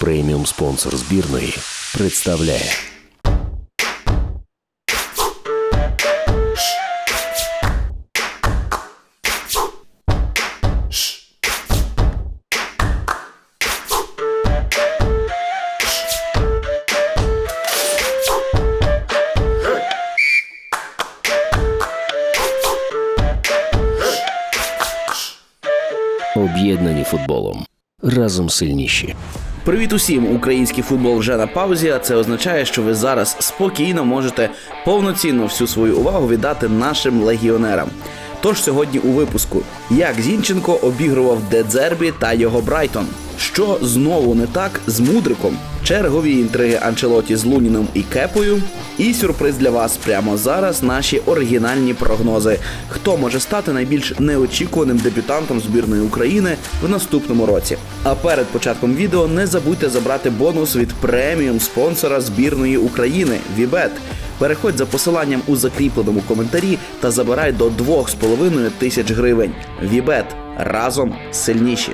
преміум спонсор збірної, представляє. Об'єднані футболом. Разом сильніші. Привіт усім! Український футбол вже на паузі. А це означає, що ви зараз спокійно можете повноцінно всю свою увагу віддати нашим легіонерам. Тож сьогодні у випуску як Зінченко обігрував Дедзербі та його Брайтон. Що знову не так з мудриком? Чергові інтриги Анчелоті з Луніном і Кепою. І сюрприз для вас прямо зараз. Наші оригінальні прогнози. Хто може стати найбільш неочікуваним дебютантом збірної України в наступному році? А перед початком відео не забудьте забрати бонус від преміум спонсора збірної України Вібет. Переходь за посиланням у закріпленому коментарі та забирай до 2,5 тисяч гривень. Вібет разом сильніші.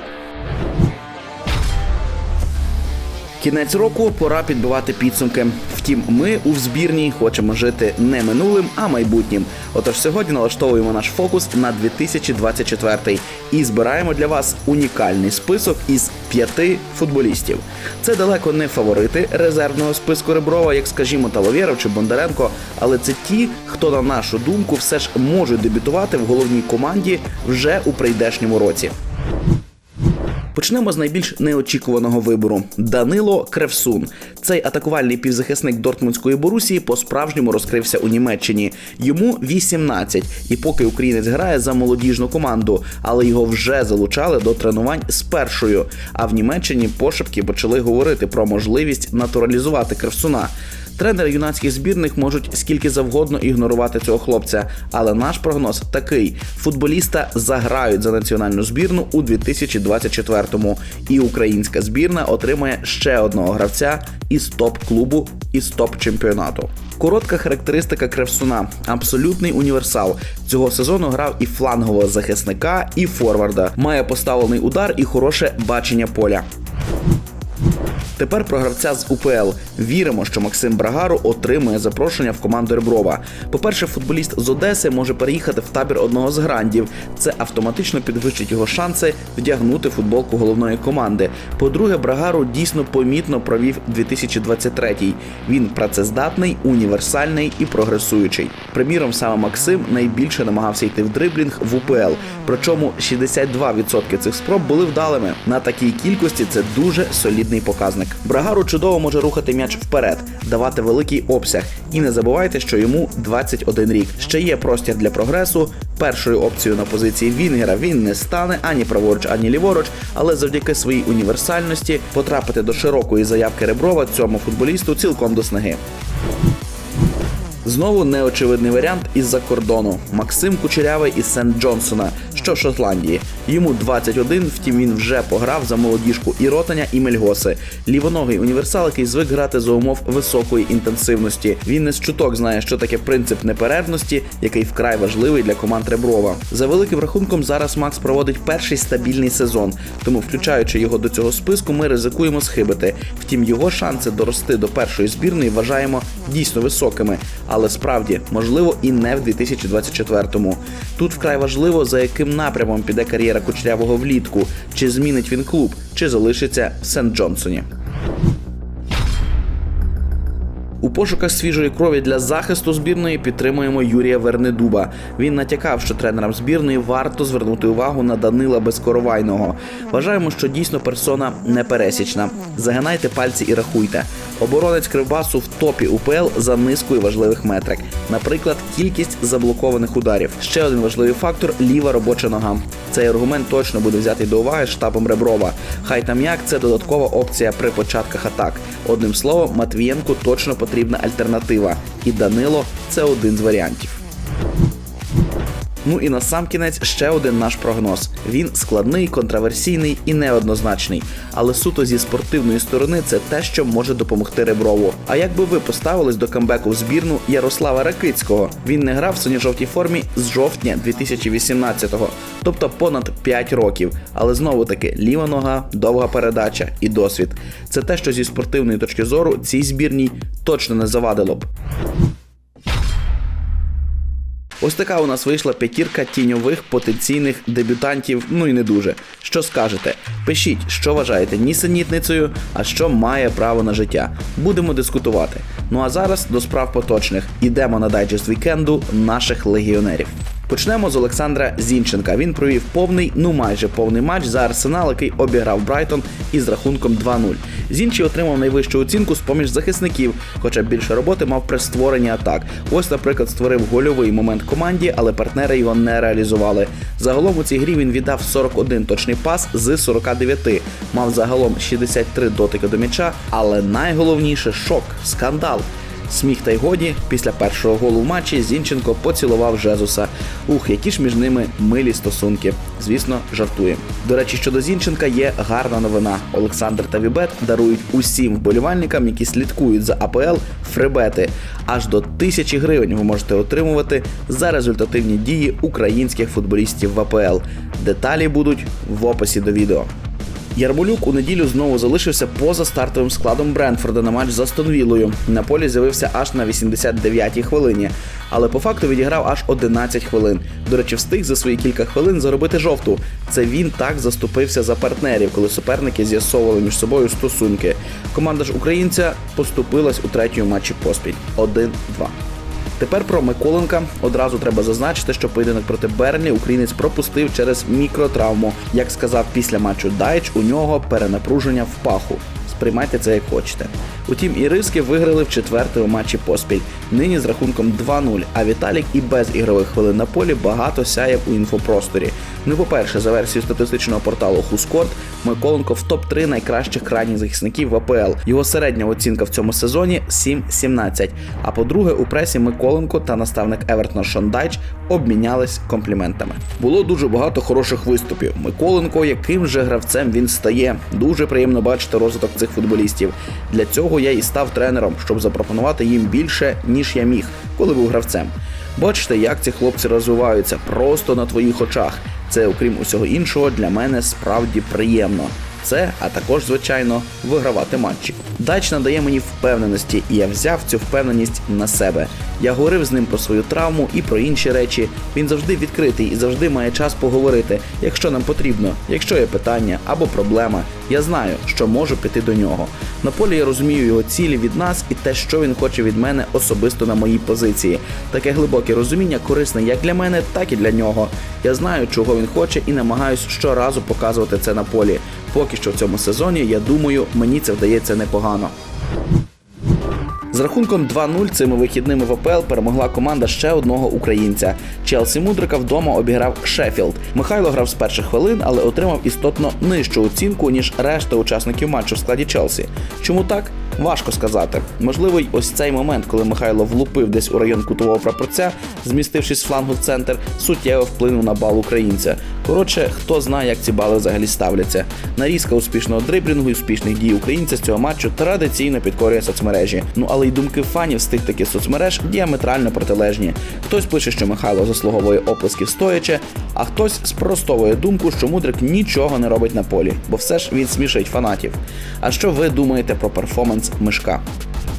Кінець року пора підбивати підсумки. Втім, ми у збірній хочемо жити не минулим, а майбутнім. Отож, сьогодні налаштовуємо наш фокус на 2024 і збираємо для вас унікальний список із п'яти футболістів. Це далеко не фаворити резервного списку Реброва, як скажімо, Таловєров чи Бондаренко, але це ті, хто, на нашу думку, все ж можуть дебютувати в головній команді вже у прийдешньому році. Почнемо з найбільш неочікуваного вибору. Данило Кревсун. Цей атакувальний півзахисник Дортмундської Борусії по-справжньому розкрився у Німеччині. Йому 18, і поки українець грає за молодіжну команду, але його вже залучали до тренувань з першою. А в Німеччині пошепки почали говорити про можливість натуралізувати Кревсуна. Тренери юнацьких збірних можуть скільки завгодно ігнорувати цього хлопця, але наш прогноз такий: футболіста заграють за національну збірну у 2024-му, і українська збірна отримає ще одного гравця із топ-клубу із топ-чемпіонату. Коротка характеристика Кревсуна абсолютний універсал. Цього сезону грав і флангового захисника, і форварда. Має поставлений удар і хороше бачення поля. Тепер про гравця з УПЛ. Віримо, що Максим Брагару отримує запрошення в команду Реброва. По-перше, футболіст з Одеси може переїхати в табір одного з грандів. Це автоматично підвищить його шанси вдягнути футболку головної команди. По-друге, Брагару дійсно помітно провів 2023-й. Він працездатний, універсальний і прогресуючий. Приміром, саме Максим найбільше намагався йти в дриблінг в УПЛ. Причому 62% цих спроб були вдалими. На такій кількості це дуже солідний показник. Брагару чудово може рухати м'яч вперед, давати великий обсяг. І не забувайте, що йому 21 рік. Ще є простір для прогресу. Першою опцією на позиції Вінгера він не стане ані праворуч, ані ліворуч, але завдяки своїй універсальності потрапити до широкої заявки Реброва цьому футболісту цілком до снаги. Знову неочевидний варіант із-за кордону. Максим Кучерявий із Сент Джонсона, що в Шотландії. Йому 21, втім він вже пограв за молодіжку і Ротаня, і Мельгоси. Лівоногий універсал, який звик грати за умов високої інтенсивності. Він не з чуток знає, що таке принцип неперервності, який вкрай важливий для команд Реброва. За великим рахунком, зараз Макс проводить перший стабільний сезон, тому, включаючи його до цього списку, ми ризикуємо схибити. Втім, його шанси дорости до першої збірної вважаємо дійсно високими. Але справді можливо і не в 2024-му. Тут вкрай важливо, за яким напрямом піде кар'єра Кучерявого влітку, чи змінить він клуб, чи залишиться в Сент Джонсоні. У пошуках свіжої крові для захисту збірної підтримуємо Юрія Вернедуба. Він натякав, що тренерам збірної варто звернути увагу на Данила Безкоровайного. Вважаємо, що дійсно персона непересічна. Загинайте пальці і рахуйте. Оборонець Кривбасу в топі УПЛ за низкою важливих метрик. Наприклад, кількість заблокованих ударів. Ще один важливий фактор ліва робоча нога. Цей аргумент точно буде взятий до уваги штабом Реброва. Хай там як це додаткова опція при початках атак. Одним словом, Матвієнку точно потрібна альтернатива, і Данило це один з варіантів. Ну і на сам кінець ще один наш прогноз. Він складний, контраверсійний і неоднозначний. Але суто зі спортивної сторони це те, що може допомогти Реброву. А як би ви поставились до камбеку в збірну Ярослава Ракицького? Він не грав в синьо-жовтій формі з жовтня 2018-го, тобто понад 5 років. Але знову таки ліва нога, довга передача і досвід. Це те, що зі спортивної точки зору цій збірній точно не завадило б. Ось така у нас вийшла п'ятірка тіньових потенційних дебютантів. Ну і не дуже. Що скажете? Пишіть, що вважаєте нісенітницею, а що має право на життя. Будемо дискутувати. Ну а зараз до справ поточних. Ідемо на дайджест вікенду наших легіонерів. Почнемо з Олександра Зінченка. Він провів повний, ну майже повний матч за Арсенал, який обіграв Брайтон із рахунком 2-0. Зінчі отримав найвищу оцінку з поміж захисників, хоча більше роботи мав при створенні атак. Ось, наприклад, створив гольовий момент команді, але партнери його не реалізували. Загалом у цій грі він віддав 41 точний пас з 49. Мав загалом 63 дотики до м'яча, але найголовніше шок скандал. Сміх та й годі після першого голу в матчі Зінченко поцілував Жезуса. Ух, які ж між ними милі стосунки. Звісно, жартує. До речі, щодо Зінченка є гарна новина. Олександр та Вібет дарують усім вболівальникам, які слідкують за АПЛ, фрибети. Аж до тисячі гривень ви можете отримувати за результативні дії українських футболістів в АПЛ. Деталі будуть в описі до відео. Ярмолюк у неділю знову залишився поза стартовим складом Брентфорда на матч з Астон Віллою. На полі з'явився аж на 89-й хвилині, але по факту відіграв аж 11 хвилин. До речі, встиг за свої кілька хвилин заробити жовту. Це він так заступився за партнерів, коли суперники з'ясовували між собою стосунки. Команда ж українця поступилась у третьому матчі поспіль 1-2. Тепер про Миколенка одразу треба зазначити, що поєдинок проти Берлі українець пропустив через мікротравму. Як сказав після матчу Дайч, у нього перенапруження в паху. Сприймайте це як хочете. Утім, і риски виграли в четвертому матчі поспіль. Нині з рахунком 2-0, а Віталік і без ігрових хвилин на полі багато сяє у інфопросторі. Ну, по-перше, за версією статистичного порталу Хускорт, Миколенко в топ-3 найкращих крайніх захисників в АПЛ. Його середня оцінка в цьому сезоні 7-17. А по-друге, у пресі Миколенко та наставник Евертона Шон Дайч обмінялись компліментами. Було дуже багато хороших виступів. Миколенко, яким же гравцем він стає. Дуже приємно бачити розвиток цих футболістів. Для цього я і став тренером, щоб запропонувати їм більше, ніж я міг, коли був гравцем. Бачите, як ці хлопці розвиваються просто на твоїх очах. Це, окрім усього іншого, для мене справді приємно. Це, а також, звичайно, вигравати матчі. Дач надає мені впевненості, і я взяв цю впевненість на себе. Я говорив з ним про свою травму і про інші речі. Він завжди відкритий і завжди має час поговорити, якщо нам потрібно, якщо є питання або проблема. Я знаю, що можу піти до нього. На полі я розумію його цілі від нас і те, що він хоче від мене особисто на моїй позиції. Таке глибоке розуміння корисне як для мене, так і для нього. Я знаю, чого він хоче, і намагаюсь щоразу показувати це на полі. Поки що в цьому сезоні, я думаю, мені це вдається непогано. З рахунком 2-0 цими вихідними в АПЛ перемогла команда ще одного українця. Челсі Мудрика вдома обіграв Шеффілд. Михайло грав з перших хвилин, але отримав істотно нижчу оцінку, ніж решта учасників матчу в складі Челсі. Чому так? Важко сказати. Можливо, й ось цей момент, коли Михайло влупив десь у район кутового прапорця, змістившись з флангу в центр, суттєво вплинув на бал українця. Коротше, хто знає, як ці бали взагалі ставляться. Нарізка успішного дриблінгу і успішних дій українця з цього матчу традиційно підкорює соцмережі. Ну але й думки фанів з тих таких соцмереж діаметрально протилежні. Хтось пише, що Михайло заслуговує оплесків стоячи, а хтось спростовує думку, що мудрик нічого не робить на полі, бо все ж він смішить фанатів. А що ви думаєте про перформанс мишка?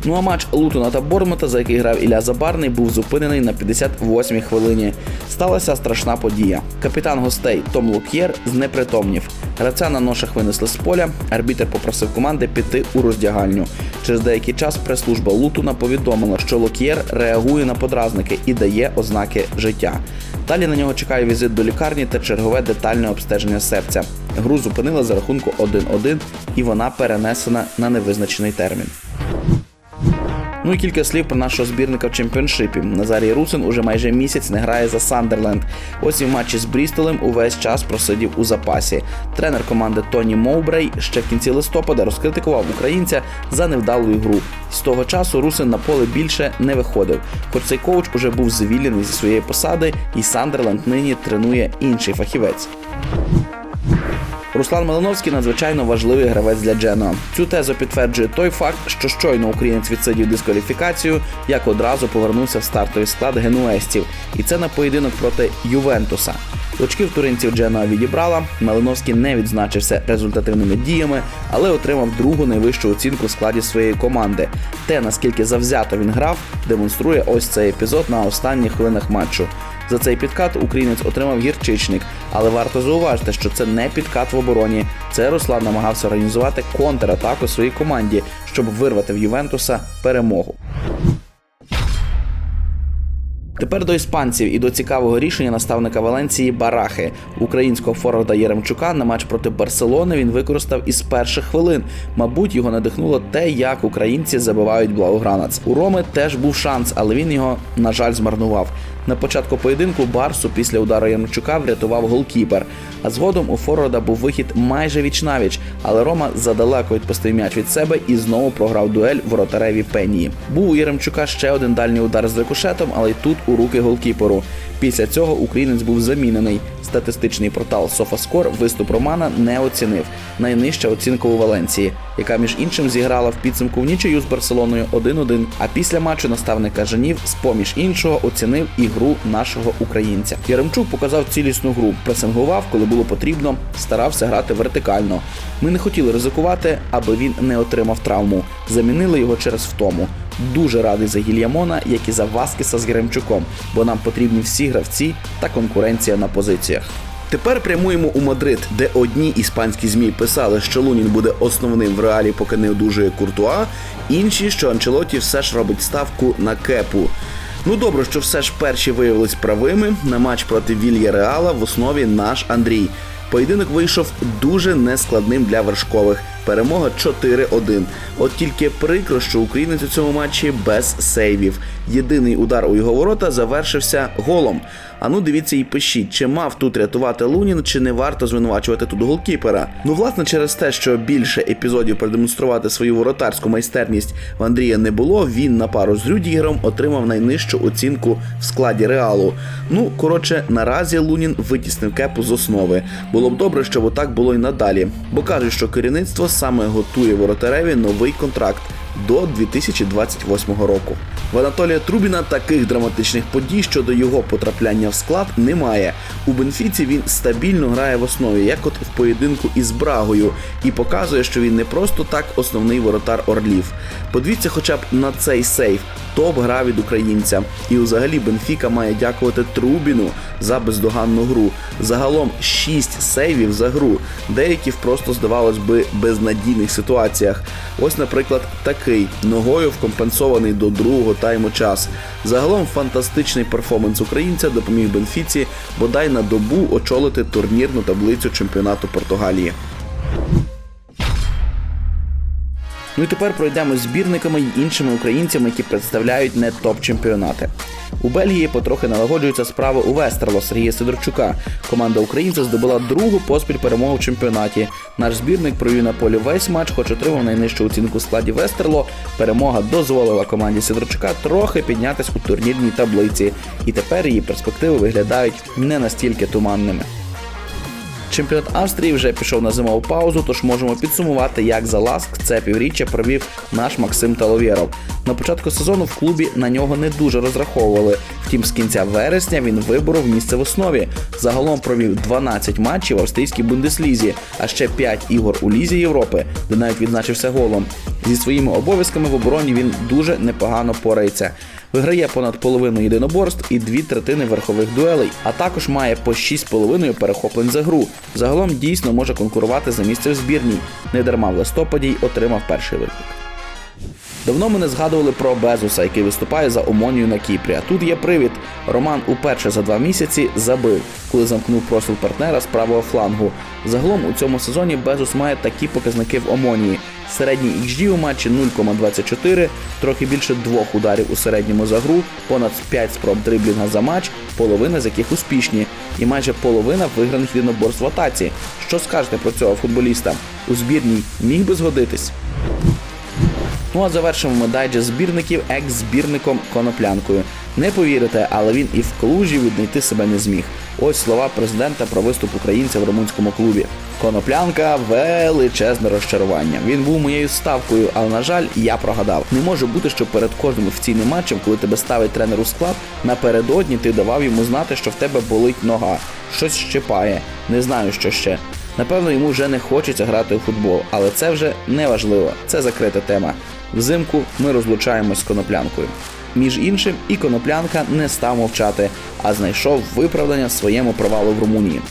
Ну а матч Лутона та Бормута, за який грав Ілля Забарний, був зупинений на 58-й хвилині. Сталася страшна подія. Капітан гостей Том Лук'єр знепритомнів. Гравця на ношах винесли з поля. Арбітер попросив команди піти у роздягальню. Через деякий час прес-служба Лутона повідомила, що Лук'єр реагує на подразники і дає ознаки життя. Далі на нього чекає візит до лікарні та чергове детальне обстеження серця. Гру зупинили за рахунку 1-1 і вона перенесена на невизначений термін. Ну і кілька слів про нашого збірника в чемпіоншипі. Назарій Русин уже майже місяць не грає за Сандерленд. Ось і в матчі з Брістолем увесь час просидів у запасі. Тренер команди Тоні Моубрей ще в кінці листопада розкритикував українця за невдалу гру. З того часу Русин на поле більше не виходив. Хоч цей коуч уже був звільнений зі своєї посади, і Сандерленд нині тренує інший фахівець. Руслан Малиновський надзвичайно важливий гравець для Дженоа. Цю тезу підтверджує той факт, що щойно українець відсидів дискваліфікацію, як одразу повернувся в стартовий склад генуестів, і це на поєдинок проти Ювентуса. Очків туринців Дженоа відібрала. Малиновський не відзначився результативними діями, але отримав другу найвищу оцінку в складі своєї команди. Те, наскільки завзято він грав, демонструє ось цей епізод на останніх хвилинах матчу. За цей підкат українець отримав гірчичник, але варто зауважити, що це не підкат в обороні. Це Руслан намагався організувати контратаку своїй команді, щоб вирвати в Ювентуса перемогу. Тепер до іспанців і до цікавого рішення наставника Валенції Барахи. Українського форварда Єремчука на матч проти Барселони він використав із перших хвилин. Мабуть, його надихнуло те, як українці забивають Блаугранац. У Роми теж був шанс, але він його, на жаль, змарнував. На початку поєдинку Барсу після удару Єремчука врятував голкіпер. А згодом у Форварда був вихід майже віч-навіч, але Рома задалеко відпустив м'яч від себе і знову програв дуель воротареві Пенії. Був у Єремчука ще один дальній удар з рикошетом, але й тут у руки голкіперу. Після цього українець був замінений. Статистичний портал Софаскор виступ Романа не оцінив. Найнижча оцінка у Валенції, яка між іншим зіграла в підсумку в нічию з Барселоною 1-1. А після матчу наставника Жанів з поміж іншого оцінив і гру нашого українця. Яремчук показав цілісну гру, пресингував, коли було потрібно, старався грати вертикально. Ми не хотіли ризикувати, аби він не отримав травму. Замінили його через втому. Дуже радий за Гільямона, як і за Васкіса з Геремчуком, бо нам потрібні всі гравці та конкуренція на позиціях. Тепер прямуємо у Мадрид, де одні іспанські змі писали, що Лунін буде основним в реалі, поки не одужує Куртуа, інші, що Анчелоті все ж робить ставку на кепу. Ну добре, що все ж перші виявились правими. На матч проти Вілья Реала в основі наш Андрій. Поєдинок вийшов дуже нескладним для вершкових. Перемога 4-1. От тільки прикро, що українець у цьому матчі без сейвів. Єдиний удар у його ворота завершився голом. А ну дивіться і пишіть, чи мав тут рятувати Лунін, чи не варто звинувачувати тут голкіпера. Ну, власне, через те, що більше епізодів продемонструвати свою воротарську майстерність в Андрія не було, він на пару з Рюдігером отримав найнижчу оцінку в складі реалу. Ну, коротше, наразі Лунін витіснив кепу з основи. Було б добре, щоб отак було й надалі, бо кажуть, що керівництво саме готує воротареві новий контракт до 2028 року. В Анатолія Трубіна таких драматичних подій щодо його потрапляння в склад немає. У Бенфіці він стабільно грає в основі, як от в поєдинку із Брагою, і показує, що він не просто так основний воротар Орлів. Подивіться хоча б на цей сейф. Топ гра від українця. І взагалі Бенфіка має дякувати Трубіну за бездоганну гру. Загалом 6 сейвів за гру, деякі просто здавалось би безнадійних ситуаціях. Ось, наприклад, такий ногою вкомпенсований до другого тайму час. Загалом фантастичний перформанс українця допоміг Бенфіці бодай на добу очолити турнірну таблицю чемпіонату Португалії. Ну і тепер пройдемо збірниками й іншими українцями, які представляють не топ-чемпіонати. У Бельгії потрохи налагоджуються справи у Вестерло Сергія Сидорчука. Команда українця здобула другу поспіль перемогу в чемпіонаті. Наш збірник провів на полі весь матч, хоч отримав найнижчу оцінку в складі Вестерло. Перемога дозволила команді Сидорчука трохи піднятись у турнірній таблиці, і тепер її перспективи виглядають не настільки туманними. Чемпіонат Австрії вже пішов на зимову паузу, тож можемо підсумувати, як за ласк це півріччя провів наш Максим Таловєров. На початку сезону в клубі на нього не дуже розраховували. Втім, з кінця вересня він виборов місце в основі. Загалом провів 12 матчів в австрійській бундеслізі, а ще 5 ігор у Лізі Європи, де навіть відзначився голом. Зі своїми обов'язками в обороні він дуже непогано порається. Виграє понад половину єдиноборств і дві третини верхових дуелей, а також має по 6,5 перехоплень за гру. Загалом дійсно може конкурувати за місце в збірній. Недарма в листопаді й отримав перший виклик. Давно ми не згадували про Безуса, який виступає за Омонію на Кіпрі. А тут є привід. Роман уперше за два місяці забив, коли замкнув простір партнера з правого флангу. Загалом у цьому сезоні Безус має такі показники в Омонії. Середній XG у матчі 0,24, трохи більше двох ударів у середньому за гру, понад 5 спроб дриблінга за матч, половина з яких успішні, і майже половина виграних єдиноборств в атаці. Що скажете про цього футболіста? У збірній міг би згодитись? Ну а завершимо ми дайджест збірників екс-збірником коноплянкою. Не повірите, але він і в Клужі віднайти себе не зміг. Ось слова президента про виступ українця в румунському клубі. Коноплянка величезне розчарування. Він був моєю ставкою, але на жаль, я прогадав. Не може бути, що перед кожним офіційним матчем, коли тебе ставить тренер у склад, напередодні ти давав йому знати, що в тебе болить нога, щось щипає. Не знаю, що ще. Напевно, йому вже не хочеться грати у футбол, але це вже не важливо. Це закрита тема. Взимку ми розлучаємось з коноплянкою. Між іншим, і коноплянка не став мовчати, а знайшов виправдання своєму провалу в Румунії.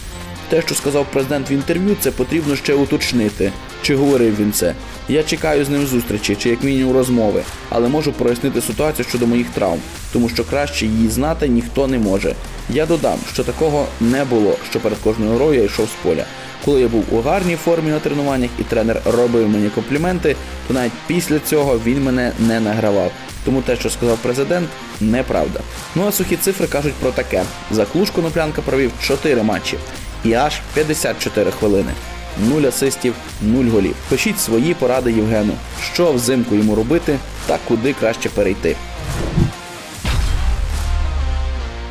Те, що сказав президент в інтерв'ю, це потрібно ще уточнити. Чи говорив він це? Я чекаю з ним зустрічі, чи як мінімум розмови, але можу прояснити ситуацію щодо моїх травм, тому що краще її знати ніхто не може. Я додам, що такого не було, що перед кожною грою я йшов з поля. Коли я був у гарній формі на тренуваннях і тренер робив мені компліменти, то навіть після цього він мене не награвав. Тому те, що сказав президент, неправда. Ну а сухі цифри кажуть про таке: за клуш Коноплянка провів 4 матчі і аж 54 хвилини. Нуль асистів, нуль голів. Пишіть свої поради Євгену, що взимку йому робити та куди краще перейти.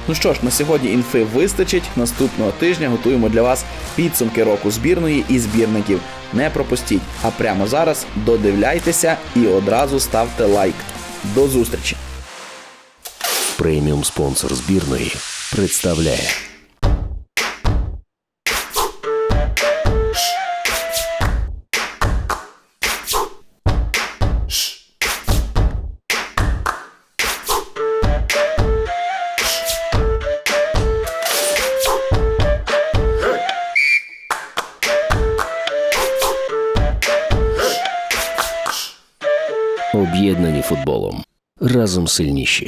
Ну що ж, на сьогодні інфи вистачить. Наступного тижня готуємо для вас підсумки року збірної і збірників. Не пропустіть, а прямо зараз додивляйтеся і одразу ставте лайк. До зустрічі! Преміум спонсор збірної представляє сильніші.